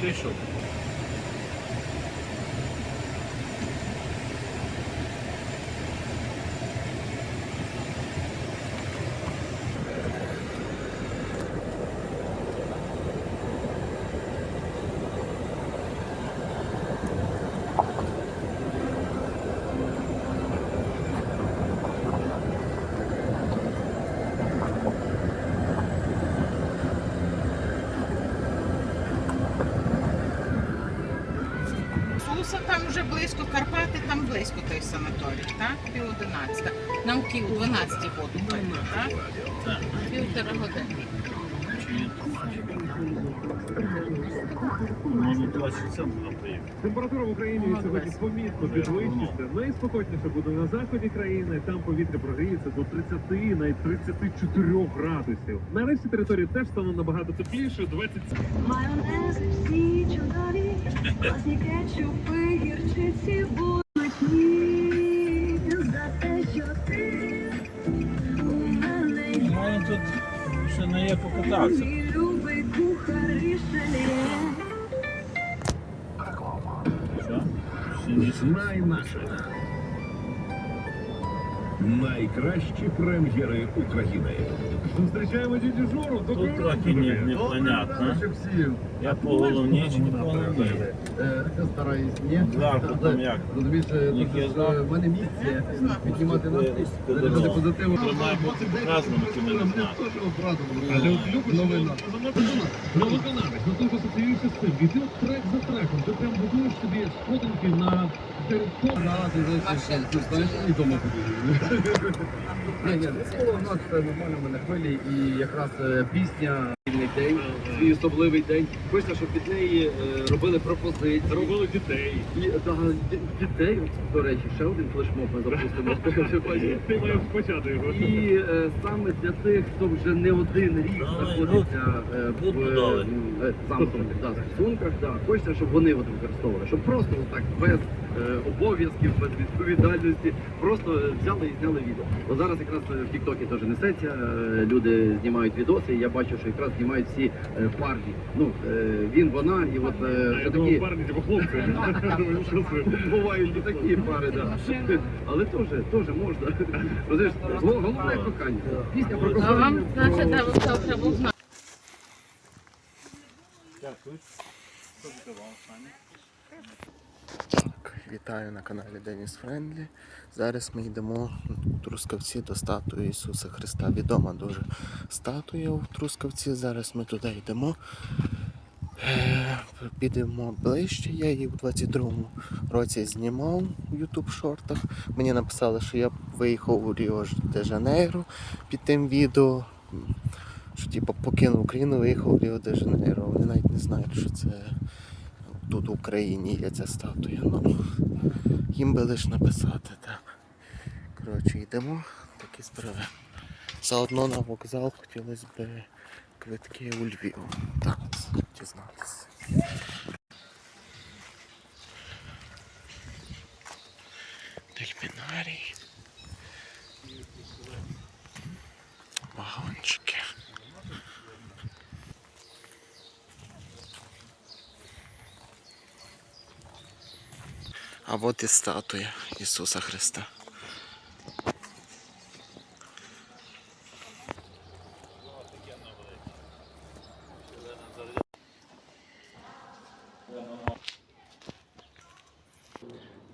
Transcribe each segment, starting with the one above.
ти вже близько, Карпати там близько той санаторій, так? Пів одинадцята. Нам воду пити, так? Так. Півтора години. Температура в Україні сьогодні помітно підвищиться. Найспокійніше буде на заході країни. Там повітря прогріється до 30, навіть 34 градусів. На решті території теж стане набагато тепліше. 20 Майонези всі чудові, класні кетчупи, гірчиці ще не є покататися. Мій любий кухар Найкращі прем'єри України. зустрічаємо дідю Жору. Тут трохи не- непонятно. всі Я по головні чи не по головні. е, стараюсь, ні? Зверху там як? Розумієш, е, тут, в мене місце піднімати настрій, Ти заряджати позитиву. Це має бути показано, ти мене знаєш. Але от любиш Новина. на виконавець, ну ти асоціюєшся з цим. Іди от трек за треком, ти прям будуєш собі сходинки на території. Да, ти знаєш, і дома подивишся. Ні, ні, у нас нормально, ми мене хвилі, і якраз е, пісня «Вільний день, свій особливий день. Хочеться, щоб під неї е, робили пропозиції. Робили дітей. І да, ді- дітей, до речі, ще один флешмоб ми запустимо. Ти маєш почати його. І е, саме для тих, хто вже не один рік знаходиться е, в е, да, стосунках, да, хочеться, щоб вони використовували, щоб просто так без е, обов'язків, без відповідальності, просто е, взяли і зняли відео. Бо зараз якраз е, в Тіктокі теж несеться, е, люди знімають відоси, і я бачу, що якраз знімають всі е, парні. Ну, е, він, вона, і от е, А вже я такі. парні, типу хлопці. Бувають і такі пари, да. але теж, теж можна. Розумієш, гол- головне кохання. Пісня про А кохання. вам, значить, про- завтра був знати. Дякую. Що? Так, вітаю на каналі Деніс Френдлі. Зараз ми йдемо Трускавці до статуї Ісуса Христа. Відома дуже статуя у Трускавці. Зараз ми туди йдемо. Е, Підемо ближче. Я її у 22-му році знімав у YouTube шортах. Мені написали, що я виїхав у Ріо де Жанейро під тим відео. Що типу покинув Україну, виїхав у Ріо де Жанейро. Вони навіть не знають, що це тут в Україні є ця статуя. Ну, їм би лише написати, так. Коротше, йдемо, такі справи. Заодно на вокзал хотілося б квитки у Львів. Так, дізнатися. Дельфінарій. Вагончики. А от і статуя Ісуса Христа.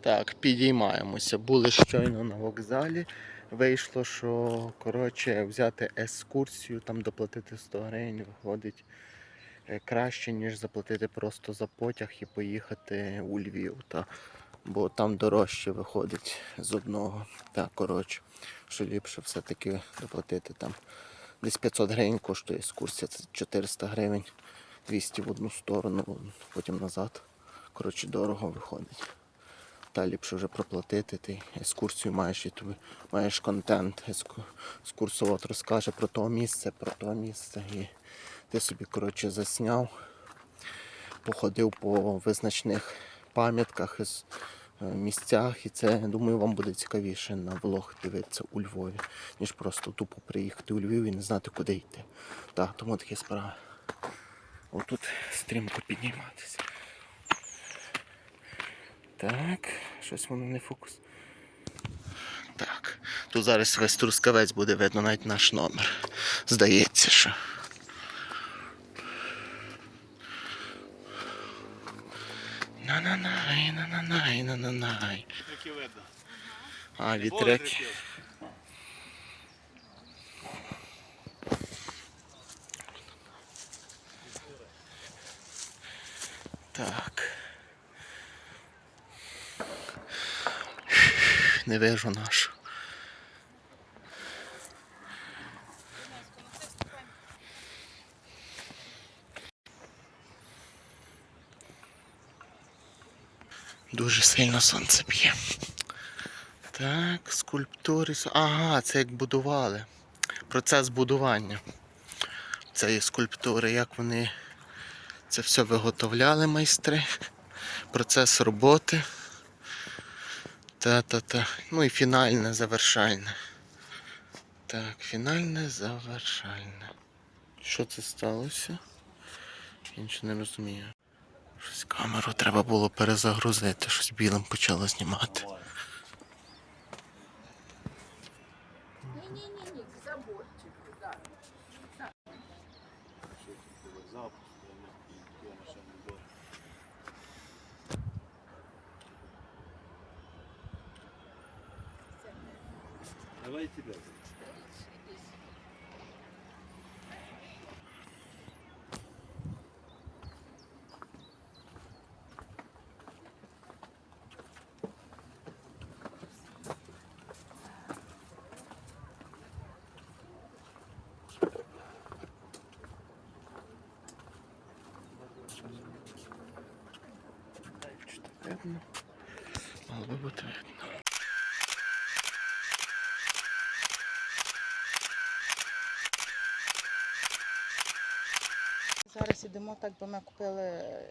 Так, підіймаємося. Були щойно на вокзалі. Вийшло, що коротше, взяти екскурсію, там доплатити 100 гривень виходить е, краще, ніж заплатити просто за потяг і поїхати у Львів. Та, бо там дорожче виходить з одного. Так, коротше, що ліпше все-таки доплатити там. Десь 500 гривень коштує екскурсія, це 400 гривень, 200 в одну сторону, потім назад. Коротше, дорого виходить. Та ліпше вже проплатити, ти екскурсію маєш і тобі маєш контент. Екскурсовод розкаже про то місце, про то місце. І ти собі, коротше, засняв, походив по визначних пам'ятках, е, місцях, і це, думаю, вам буде цікавіше на влог дивитися у Львові, ніж просто тупо приїхати у Львів і не знати, куди йти. Так, тому такі справи. Отут стрімко підніматися. Так, щось воно не фокус. Так. Тут зараз весь трускавець буде видно навіть наш номер. Здається, що. На-на-най, на-на-най, на-на-най. Які видно. А, вітряк. Так. Не вижу нашу. Дуже сильно сонце б'є. Так, скульптури. Ага, це як будували. Процес будування цієї скульптури, як вони це все виготовляли майстри. Процес роботи. Та-та-та. Ну і фінальне завершальне. Так, фінальне завершальне. Що це сталося? Я нічого не розумію. Щось камеру треба було перезагрузити, щось білим почало знімати. Давай тебе. Чи то видно? Мало би бути видно. Зараз ідемо так, бо ми купили. е,